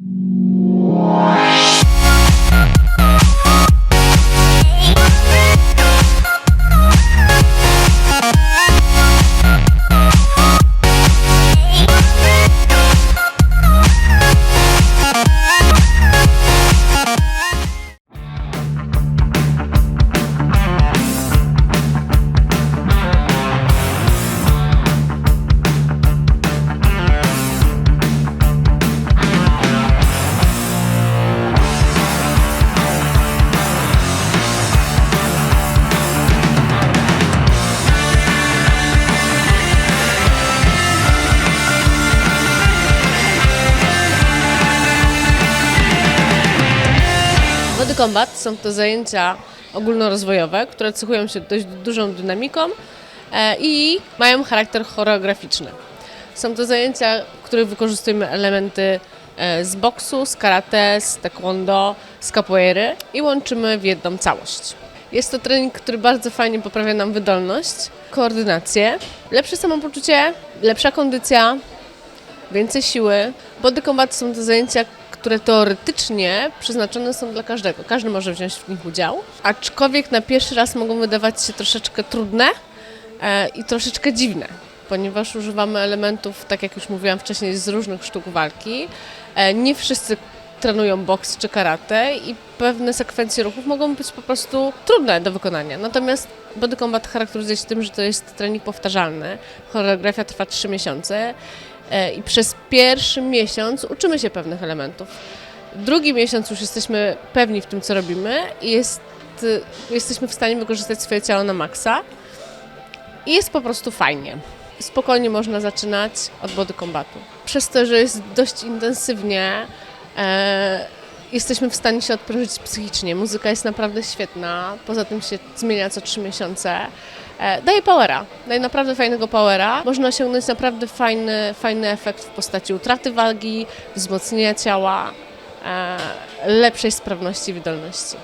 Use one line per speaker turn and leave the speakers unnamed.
Mm-hmm. Body Combat są to zajęcia ogólnorozwojowe, które cechują się dość dużą dynamiką e, i mają charakter choreograficzny. Są to zajęcia, w których wykorzystujemy elementy e, z boksu, z karate, z taekwondo, z capoeiry i łączymy w jedną całość. Jest to trening, który bardzo fajnie poprawia nam wydolność, koordynację, lepsze samopoczucie, lepsza kondycja, więcej siły. Body combat są to zajęcia, które teoretycznie przeznaczone są dla każdego. Każdy może wziąć w nich udział, aczkolwiek na pierwszy raz mogą wydawać się troszeczkę trudne e, i troszeczkę dziwne, ponieważ używamy elementów, tak jak już mówiłam wcześniej, z różnych sztuk walki. E, nie wszyscy trenują boks czy karate i pewne sekwencje ruchów mogą być po prostu trudne do wykonania. Natomiast body combat charakteryzuje się tym, że to jest trening powtarzalny. Choreografia trwa 3 miesiące i przez pierwszy miesiąc uczymy się pewnych elementów. Drugi miesiąc już jesteśmy pewni w tym, co robimy i jest, y, jesteśmy w stanie wykorzystać swoje ciało na maksa i jest po prostu fajnie. Spokojnie można zaczynać od body combatu. Przez to, że jest dość intensywnie, e, jesteśmy w stanie się odprężyć psychicznie. Muzyka jest naprawdę świetna, poza tym się zmienia co trzy miesiące. E, daje powera, daje naprawdę fajnego powera. Można osiągnąć naprawdę fajny, fajny efekt w postaci utraty wagi, wzmocnienia ciała, e, lepszej sprawności i wydolności.